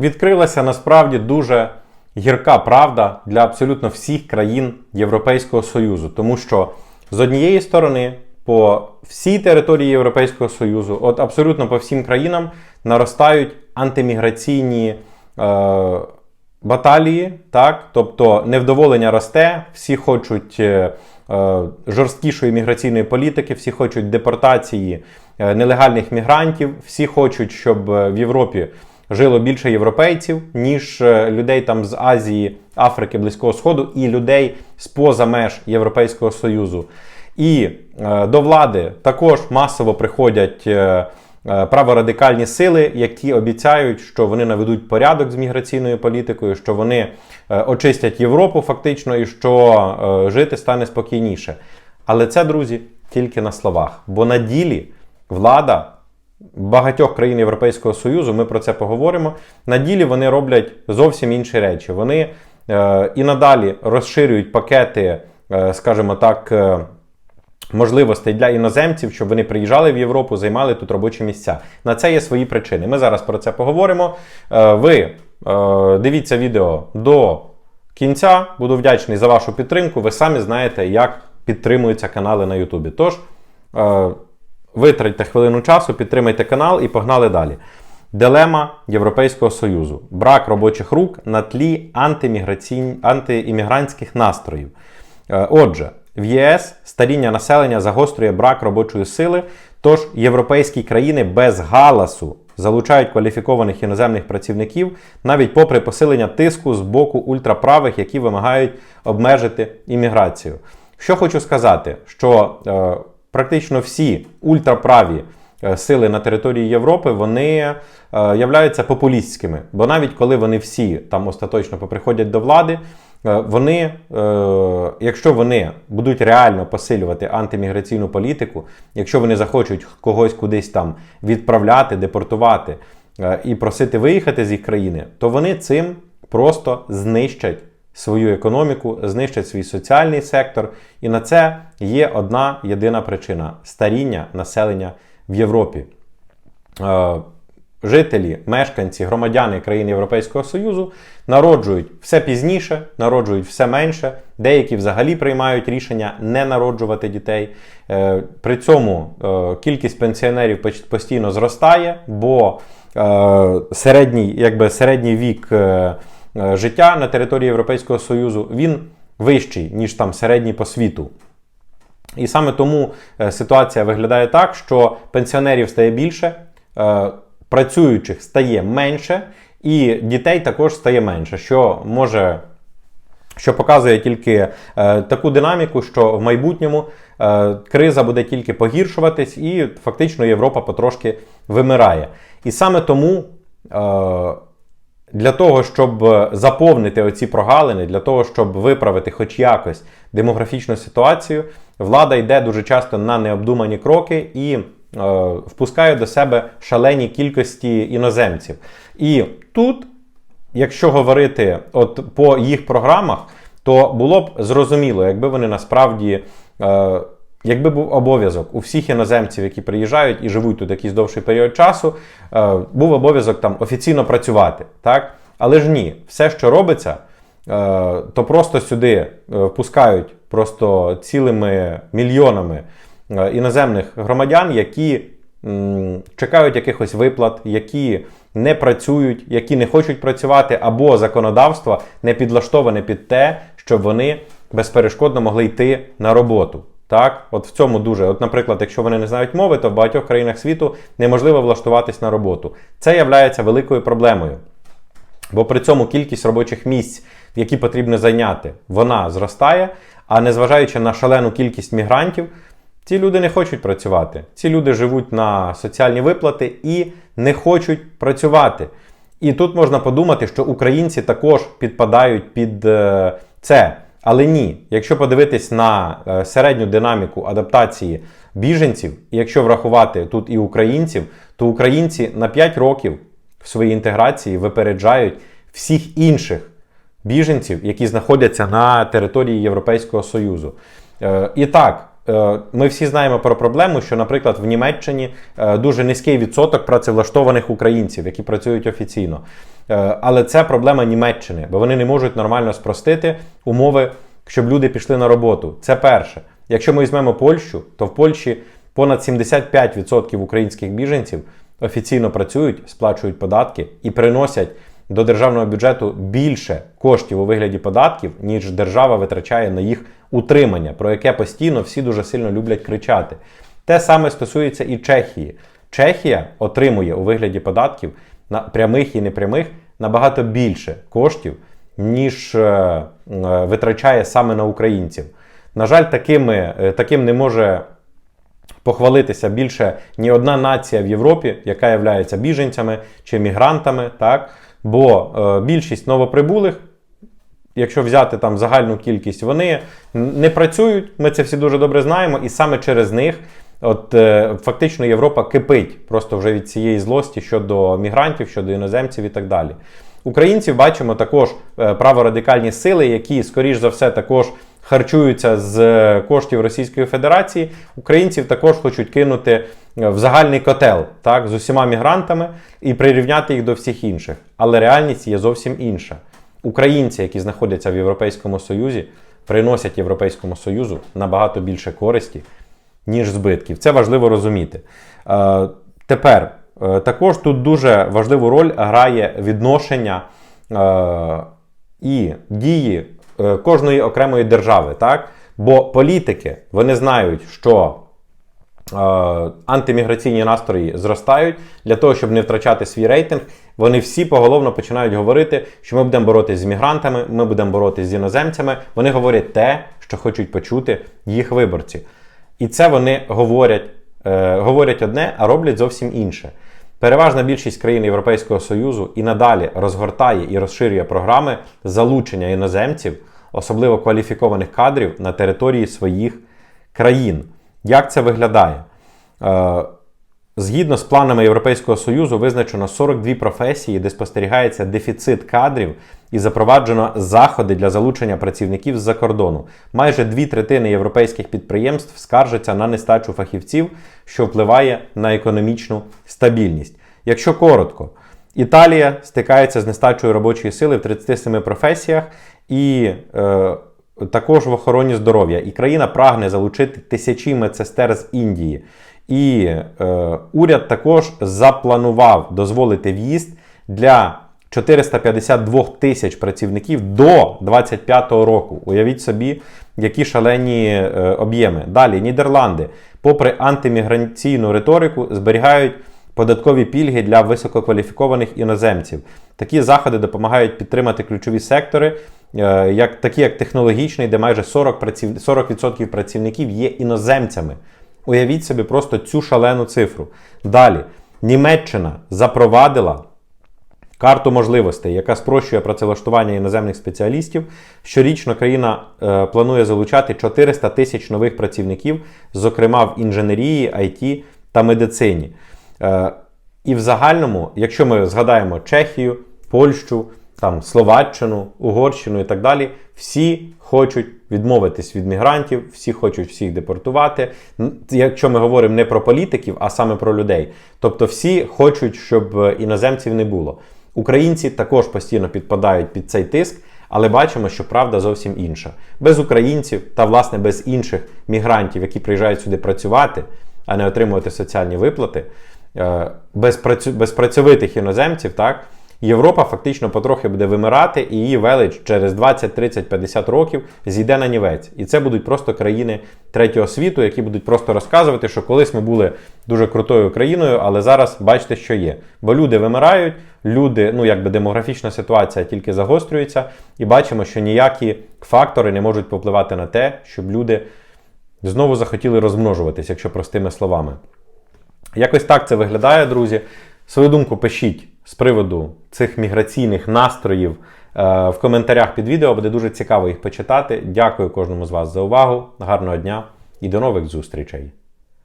відкрилася насправді дуже гірка правда для абсолютно всіх країн Європейського Союзу, тому що з однієї сторони, по всій території Європейського Союзу, от абсолютно по всім країнам наростають антиміграційні. Е, баталії, так, тобто невдоволення росте, всі хочуть е, е, жорсткішої міграційної політики, всі хочуть депортації е, нелегальних мігрантів, всі хочуть, щоб е, в Європі жило більше європейців, ніж е, людей там з Азії, Африки, Близького Сходу і людей з поза меж Європейського Союзу. І е, до влади також масово приходять. е, е, Праворадикальні сили, які обіцяють, що вони наведуть порядок з міграційною політикою, що вони е, очистять Європу фактично і що жити стане спокійніше. Але це, друзі, тільки на словах. Бо на ділі влада багатьох країн Європейського Союзу, ми про це поговоримо. На ділі вони роблять зовсім інші речі. Вони е, і надалі розширюють пакети, е, скажімо так. е, можливостей для іноземців, щоб вони приїжджали в Європу, займали тут робочі місця. На це є свої причини. Ми зараз про це поговоримо. Е, Ви е, дивіться відео до кінця. Буду вдячний за вашу підтримку. Ви самі знаєте, як підтримуються канали на Ютубі. Тож е, витратьте хвилину часу, підтримайте канал і погнали далі. Дилема Європейського Союзу. Брак робочих рук на тлі антиіммігрантських настроїв. Е, Отже, в ЄС старіння населення загострює брак робочої сили, тож європейські країни без галасу залучають кваліфікованих іноземних працівників, навіть попри посилення тиску з боку ультраправих, які вимагають обмежити імміграцію. Що хочу сказати, що е, практично всі ультраправі е, сили на території Європи вони е, являються популістськими, бо навіть коли вони всі там остаточно поприходять до влади, е, вони, якщо вони будуть реально посилювати антиміграційну політику, якщо вони захочуть когось кудись там відправляти, депортувати і просити виїхати з їх країни, то вони цим просто знищать свою економіку, знищать свій соціальний сектор. І на це є одна єдина причина старіння населення в Європі. Е, Жителі, мешканці, громадяни країн Європейського Союзу народжують все пізніше, народжують все менше. Деякі взагалі приймають рішення не народжувати дітей. Е, При цьому е, кількість пенсіонерів постійно зростає, бо середній, якби середній вік життя на території Європейського Союзу він вищий, ніж там середній по світу. І саме тому е, ситуація виглядає так, що пенсіонерів стає більше, е, працюючих стає менше, і дітей також стає менше, що може. Що показує тільки е, таку динаміку, що в майбутньому е, криза буде тільки погіршуватись, і фактично Європа потрошки вимирає. І саме тому е, для того, щоб заповнити оці прогалини, для того, щоб виправити хоч якось демографічну ситуацію, влада йде дуже часто на необдумані кроки і е, впускає до себе шалені кількості іноземців. І тут, якщо говорити от по їх програмах, то було б зрозуміло, якби вони насправді. Е, Якби був обов'язок у всіх іноземців, які приїжджають і живуть тут якийсь довший період часу, е, був обов'язок там офіційно працювати. Так? Але ж ні, все, що робиться, е, то просто сюди е, впускають просто цілими мільйонами іноземних громадян, які чекають якихось виплат, які не працюють, які не хочуть працювати, або законодавство не підлаштоване під те, щоб вони безперешкодно могли йти на роботу. Так, от в цьому дуже. От, наприклад, якщо вони не знають мови, то в багатьох країнах світу неможливо влаштуватись на роботу. Це являється великою проблемою. Бо при цьому кількість робочих місць, які потрібно зайняти, вона зростає. А незважаючи на шалену кількість мігрантів, ці люди не хочуть працювати. Ці люди живуть на соціальні виплати і не хочуть працювати. І тут можна подумати, що українці також підпадають під е, це. Але ні, якщо подивитись на е, середню динаміку адаптації біженців, і якщо врахувати тут і українців, то українці на 5 років в своїй інтеграції випереджають всіх інших біженців, які знаходяться на території Європейського Союзу. Е, І так, ми всі знаємо про проблему, що, наприклад, в Німеччині е, дуже низький відсоток працевлаштованих українців, які працюють офіційно. Е, Але це проблема Німеччини, бо вони не можуть нормально спростити умови, щоб люди пішли на роботу. Це перше. Якщо ми візьмемо Польщу, то в Польщі понад 75% українських біженців офіційно працюють, сплачують податки і приносять до державного бюджету більше коштів у вигляді податків, ніж держава витрачає на їх утримання, про яке постійно всі дуже сильно люблять кричати. Те саме стосується і Чехії. Чехія отримує у вигляді податків на прямих і непрямих набагато більше коштів, ніж е, е, витрачає саме на українців. На жаль, такими, е, таким не може похвалитися більше ні одна нація в Європі, яка є біженцями чи мігрантами, так? Бо е, більшість новоприбулих, якщо взяти там загальну кількість, вони не працюють. Ми це всі дуже добре знаємо, і саме через них. От е, фактично Європа кипить просто вже від цієї злості щодо мігрантів, щодо іноземців і так далі. Українців бачимо також е, праворадикальні сили, які, скоріш за все, також харчуються з е, коштів Російської Федерації. Українців також хочуть кинути в загальний котел так, з усіма мігрантами і прирівняти їх до всіх інших. Але реальність є зовсім інша. Українці, які знаходяться в Європейському Союзі, приносять Європейському Союзу набагато більше користі, ніж збитків. Це важливо розуміти. Е, тепер е, також тут дуже важливу роль грає відношення е, і дії е, кожної окремої держави. Так? Бо політики вони знають, що е, антиміграційні настрої зростають для того, щоб не втрачати свій рейтинг. Вони всі поголовно починають говорити, що ми будемо боротися з мігрантами, ми будемо боротися з іноземцями. Вони говорять те, що хочуть почути їх виборці. І це вони говорять, е, говорять одне, а роблять зовсім інше. Переважна більшість країн Європейського Союзу і надалі розгортає і розширює програми залучення іноземців, особливо кваліфікованих кадрів, на території своїх країн. Як це виглядає? Е, Згідно з планами Європейського Союзу, визначено 42 професії, де спостерігається дефіцит кадрів і запроваджено заходи для залучення працівників з-за кордону. Майже дві третини європейських підприємств скаржаться на нестачу фахівців, що впливає на економічну стабільність. Якщо коротко, Італія стикається з нестачою робочої сили в 37 професіях і е, також в охороні здоров'я. І країна прагне залучити тисячі медсестер з Індії. І е, уряд також запланував дозволити в'їзд для 452 тисяч працівників до 2025 року. Уявіть собі, які шалені е, об'єми. Далі Нідерланди, попри антиміграційну риторику, зберігають податкові пільги для висококваліфікованих іноземців. Такі заходи допомагають підтримати ключові сектори, е, як, такі як технологічний, де майже 40%, праців, 40% працівників є іноземцями. Уявіть собі просто цю шалену цифру. Далі, Німеччина запровадила карту можливостей, яка спрощує працевлаштування іноземних спеціалістів. Щорічно країна е, планує залучати 400 тисяч нових працівників, зокрема в інженерії, IT та медицині. Е, і в загальному, якщо ми згадаємо Чехію, Польщу, там, Словаччину, Угорщину і так далі, всі хочуть відмовитись від мігрантів, всі хочуть всіх депортувати. Якщо ми говоримо не про політиків, а саме про людей. Тобто всі хочуть, щоб е, іноземців не було. Українці також постійно підпадають під цей тиск, але бачимо, що правда зовсім інша. Без українців та, власне, без інших мігрантів, які приїжджають сюди працювати, а не отримувати соціальні виплати, е, без, працю... іноземців, так. Європа фактично потрохи буде вимирати, і її велич через 20, 30, 50 років зійде на нівець. І це будуть просто країни третього світу, які будуть просто розказувати, що колись ми були дуже крутою країною, але зараз бачите, що є. Бо люди вимирають, люди, ну якби демографічна ситуація тільки загострюється, і бачимо, що ніякі фактори не можуть попливати на те, щоб люди знову захотіли розмножуватись, якщо простими словами. Якось так це виглядає, друзі. Свою думку пишіть з приводу цих міграційних настроїв е, в коментарях під відео. Буде дуже цікаво їх почитати. Дякую кожному з вас за увагу. Гарного дня і до нових зустрічей!